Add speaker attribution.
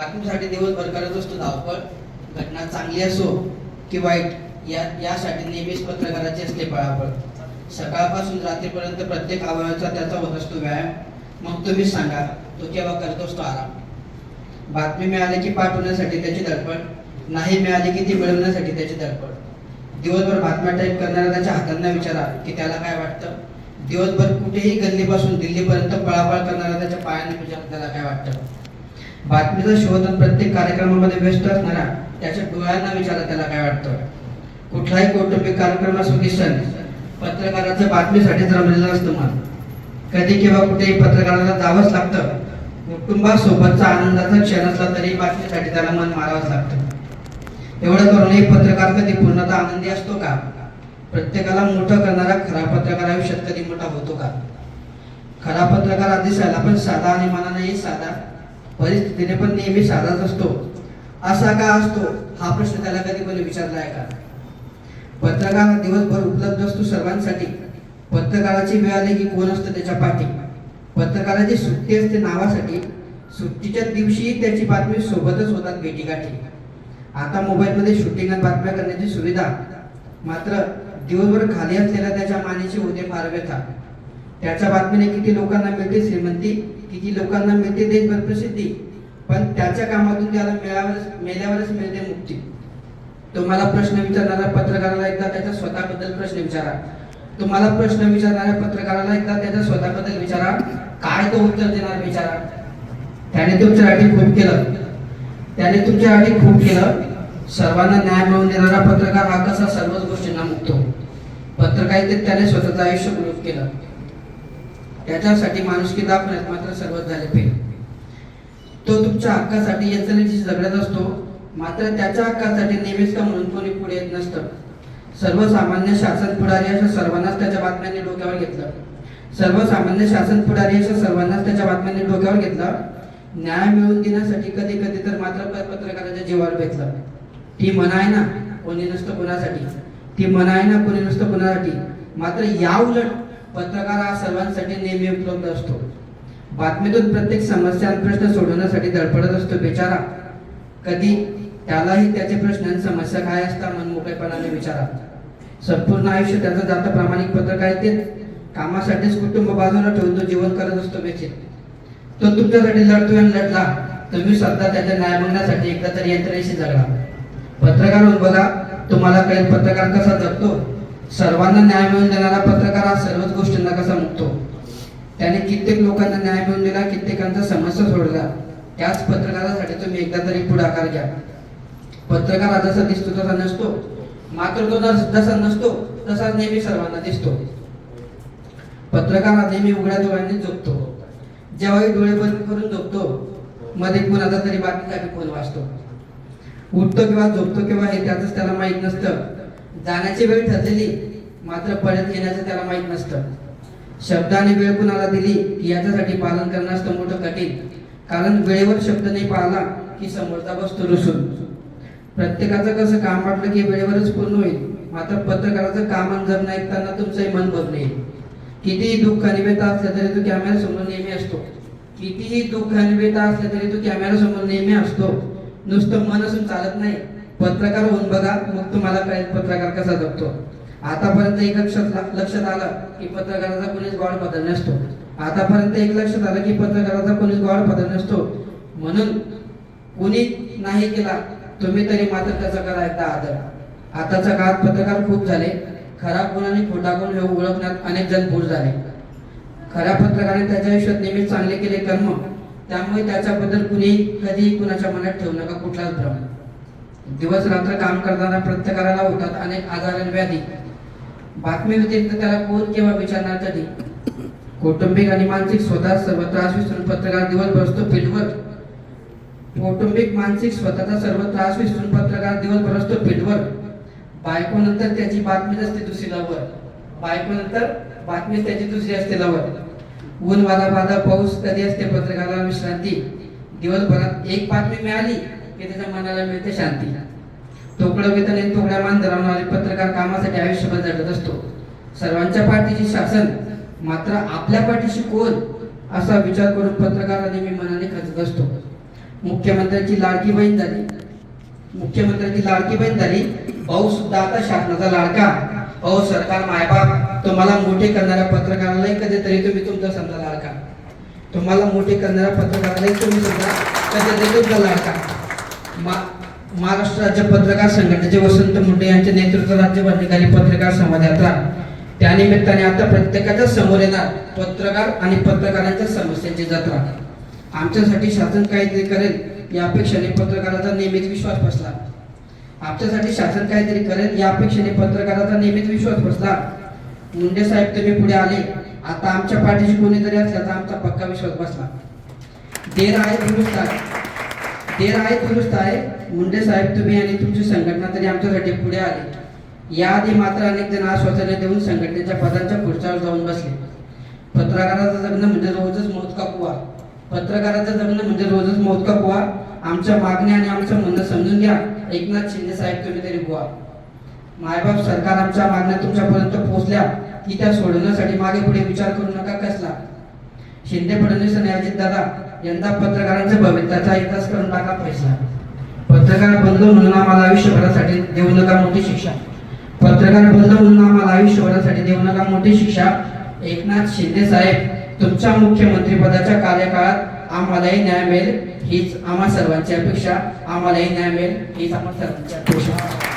Speaker 1: बातमीसाठी दिवसभर करत असतो धावपळ. घटना चांगली असो की वाईट या यासाठी नेहमीच पत्रकाराची असते पळापळ. सकाळपासून रात्रीपर्यंत प्रत्येक अवयवाचा त्याचा होत असतो व्यायाम. मग तुम्हीच सांगा तो केव्हा करत असतो आराम? बातमी मिळाली की पाठवण्यासाठी त्याची धडपड नाही मिळाली की ती मिळवण्यासाठी त्याची धडपड. दिवसभर बातम्या टाईप करणाऱ्या त्याच्या हातांना विचारा की त्याला काय वाटतं? दिवसभर कुठेही गल्लीपासून दिल्लीपर्यंत पळापळ करणाऱ्या त्याच्या पायाने विचारा त्याला काय वाटतं? बातमीचा शोधन प्रत्येक कार्यक्रमामध्ये व्यस्त असणारा त्याच्या डोळ्यांना विचारा त्याला काय वाटतं? कुठलाही कौटुंबिक कार्यक्रम असो की सण पत्रकाराचं बातमीसाठीच रमलेलं असतं मन. कधी किंवा कुठेही पत्रकाराला जावंच लागतं. कुटुंबासोबतचा आनंदाचा क्षण असला तरी बातमीसाठी त्याला मन मारावंच लागतं. एवढं करूनही पत्रकार कधी पूर्णतः आनंदी असतो का? प्रत्येकाला मोठं करणारा खरा पत्रकार आयुष्यात कधी मोठा होतो का? खरा पत्रकार आधी झाला पण साधा आणि मनानेही साधा परिस्थितीने पण नेहमी साधाच असतो. असा का असतो? हा प्रश्न त्याला कधी कोणी विचारला आहे का पत्रकार हा दिवसभर उपलब्ध असतो सर्वांसाठी. पत्रकाराची वेळ आली की कोण असतं त्याच्या पाठी. पत्रकाराची सुट्टी असते नावासाठी. सुट्टीच्या दिवशी त्याची बातमी सोबतच होतात भेटीगाठी. आता मोबाईलमध्ये शूटिंग आणि बातम्या करण्याची सुविधा. मात्र दिवसभर खाली असलेल्या त्याच्या मानेची होते फार व्यथा. त्याच्या बातमीने किती लोकांना मिळते श्रीमंती किती लोकांना मिळते देशभर प्रसिद्धी. पण त्याच्या कामातून त्याला मिळावरच मेल्यावरच मिळते मुक्ती. तुम्हाला प्रश्न विचारणाऱ्या पत्रकाराला एकदा त्याच्या स्वतःबद्दल प्रश्न विचारा. तुम्हाला प्रश्न विचारणाऱ्या पत्रकाराला एकदा त्याच्या स्वतःबद्दल विचारा. काय तो उत्तर देणार विचारा. त्याने तुमच्यासाठी खूप केलं. त्याने तुमच्यासाठी खूप केलं. सर्वांना न्याय मिळवून देणारा पत्रकार हा कसा सर्वच गोष्टींना मुक्तो पत्रकारितेत त्याने स्वतःचं आयुष्य गुरुप केलं. त्याच्यासाठी माणुसकी दाखवण्यात मात्र सर्वच झाले पाहिजे. तो तुमच्या हक्कासाठी यंत्रणेची झगडत असतो मात्र त्याच्या हक्कासाठी नेहमीच का म्हणून कोणी पुढे येत नसतं? सर्वसामान्य शासन पुढारी अशा सर्वांनाच त्याच्या बातम्यांनी डोक्यावर घेतलं. सर्वसामान्य शासन पुढारी अशा सर्वांनाच त्याच्या बातम्यांनी डोक्यावर घेतलं. न्याय मिळवून देण्यासाठी कधी कधी तर मात्र पत्रकाराच्या जीवावर भेटलं. ती म्हण आहे ना कोणी नसतं कोणासाठी? ती म्हण आहे ना कोणी नसतं कोणासाठी? मात्र या उलट पत्रकार हा सर्वांसाठी नेहमी उपलब्ध असतो. बातमीतून प्रत्येक समस्या प्रश्न सोडवण्यासाठी धडपडत असतो बिचारा. कधी? त्यालाही त्याचे प्रश्न आणि समस्या काय असता मन मोकळेपणाने विचारा. संपूर्ण आयुष्य त्याचं जातं प्रामाणिक पत्रकारितेत. कामासाठीच कुटुंब बाजूला ठेवून तो जीवन करत असतो बेचित तो तुमच्यासाठी लढतोय आणि लढला. तुम्ही स्वतः त्याच्या न्याय मागण्यासाठी एकदा तरी यंत्रणेशी जगला. पत्रकार होऊन बघा तुम्हाला कळेल पत्रकार कसा जगतो. सर्वांना न्याय मिळवून देणारा पत्रकार हा सर्वच गोष्टींना कसा मुक्तो? त्याने कित्येक लोकांना न्याय मिळवून दिला कित्येकांचा समस्या सोडला त्याच पत्रकारासाठी तुम्ही एकदा तरी पुढाकार घ्या. पत्रकार हा जसा दिसतो तसा नसतो. मात्र तो जसा नसतो तसाच नेहमी सर्वांना दिसतो. पत्रकार हा नेहमी उघड्या डोळ्यांनी झोपतो. जेव्हाही डोळे बंद करून झोपतो मध्ये कुणाचा तरी बातमीसाठी कोण वाचतो. उठतो किंवा झोपतो किंवा हे त्याच त्याला माहीत नसतं. जाण्याची वेळ ठरलेली मात्र परत येण्याचं त्याला माहीत नसतं. शब्दाने वेळ कुणाला दिली की याच्यासाठी पालन करणं असतं मोठं कठीण. कारण वेळेवर शब्द नाही पाळला की समोरचा बसतो रुसून. प्रत्येकाचं कसं काम वाटलं की वेळेवरच पूर्ण होईल. मात्र पत्रकाराचं काम आणि नाही ऐकताना तुमचंही मन भरले कितीही दुःख अनिवेता असले तरी तो कॅमेरा समोर नेहमी असतो. कितीही दुःख आणि असले तरी तो कॅमेरा समोर नेहमी असतो. नुसतं मन असून चालत नाही. पत्रकार होऊन बघा मग तुम्हाला कळेल पत्रकार कसा जगतो आतापर्यंत एक लक्षात लक्षात आलं की पत्रकाराचा कोणीच गॉड पदर नसतो. आतापर्यंत एक लक्षात आलं की पत्रकाराचा कोणीच गॉड पदर नसतो. म्हणून कोणी नाही केला तुम्ही तरी मात्र त्याचा करा एकदा आदर. आताच्या काळात पत्रकार खूप झाले. खरा गुण आणि खोटा गुण हे ओळखण्यात अनेक जण भूल झाले. खऱ्या पत्रकाराने त्याच्या आयुष्यात नेहमीच चांगले केले कर्म. त्यामुळे त्याच्याबद्दल कुणी कधीही कुणाच्या मनात ठेवू नका कुठलाच भ्रम. दिवस रात्र काम करणाऱ्या प्रत्येकाला होतात अनेक आजार आणि व्याधी. बातमी व्यतिरिक्त त्याला कोण केव्हा विचारणार कधी? कौटुंबिक आणि मानसिक स्वतः सर्व त्रास विसरून पत्रकार दिवस बसतो फिल्डवर. कौटुंबिक मानसिक स्वतःचा सर्व त्रास विसरून पत्रकार दिवस बसतो फिल्डवर. बायको नंतर त्याची बातमीच असते दुसरी लावर. बायको नंतर बातमीच त्याची दुसरी असते लावर. ऊन वादा बाधा पाऊस कधी असते पत्रकाराला विश्रांती? दिवसभरात एक बातमी मिळाली की त्याच्या मनाला मिळते शांती. तोकडं वेतन आणि तोकड्या मान धरवणारे पत्रकार कामासाठी आयुष्यभर झटत असतो. सर्वांच्या पाठीचे शासन मात्र आपल्या पाठीशी कोण? असा विचार करून पत्रकार नेहमी मनाने खचत असतो. मुख्यमंत्र्यांची लाडकी बहीण झाली. मुख्यमंत्र्यांची लाडकी बहीण झाली भाऊ सुद्धा आता शासनाचा लाडका. अहो सरकार मायबाप तुम्हाला मोठे करणाऱ्या पत्रकारालाही कधीतरी तुम्ही तुमचा समजा लाडका. तुम्हाला मोठे करणाऱ्या पत्रकारालाही तुम्ही सुद्धा कधीतरी तुमचा लाडका मा महाराष्ट्र राज्य पत्रकार संघटनेचे वसंत मुंडे यांचे नेतृत्व राज्य निघाली पत्रकार संवाद यात्रा त्यानिमित्ताने आता प्रत्येकाच्या समोर येणार पत्रकार आणि पत्रकारांच्या समस्यांची जत्रा. आमच्यासाठी शासन काहीतरी करेल या अपेक्षेने पत्रकाराचा नेहमीच विश्वास बसला. आमच्यासाठी शासन काहीतरी करेल या अपेक्षेने पत्रकाराचा नेहमीच विश्वास बसला. मुंडे साहेब तुम्ही पुढे आले. आता आमच्या पाठीशी कोणीतरी असल्याचा आमचा पक्का विश्वास बसला. देर आहे दुरुस्त आहे देर आहे दुरुस्त आहे मुंडे साहेब तुम्ही आणि तुमची संघटना तरी आमच्यासाठी पुढे आली. याआधी मात्र अनेक जण आश्वासने देऊन संघटनेच्या पदांच्या खुर्च्यावर जाऊन बसले. पत्रकाराचं जगणं म्हणजे रोजच मौत का कुवा? पत्रकाराचं जगणं म्हणजे रोजच मौत का कुवा? आमच्या मागण्या आणि आमचं म्हणणं समजून घ्या. एकनाथ शिंदे साहेब तुम्ही तरी बुवा. मायबाप सरकार आमच्या मागण्या तुमच्यापर्यंत पोहोचल्या. की त्या सोडवण्यासाठी मागे पुढे विचार करू नका कसला. शिंदे फडणवीस आणि अजित दादा यंदा पत्रकारांच्या भवितव्याचा इतिहास करून टाका पैसा. पत्रकार बंधू म्हणून आम्हाला आयुष्यभरासाठी देऊ नका मोठी शिक्षा. पत्रकार बंधू म्हणून आम्हाला आयुष्यभरासाठी देऊ नका मोठी शिक्षा. एकनाथ शिंदे साहेब तुमच्या मुख्यमंत्री पदाच्या कार्यकाळात आम्हालाही न्याय मिळेल हीच आम्हा सर्वांची अपेक्षा. आम्हालाही न्याय मिळेल हीच आम्हा सर्वांची अपेक्षा.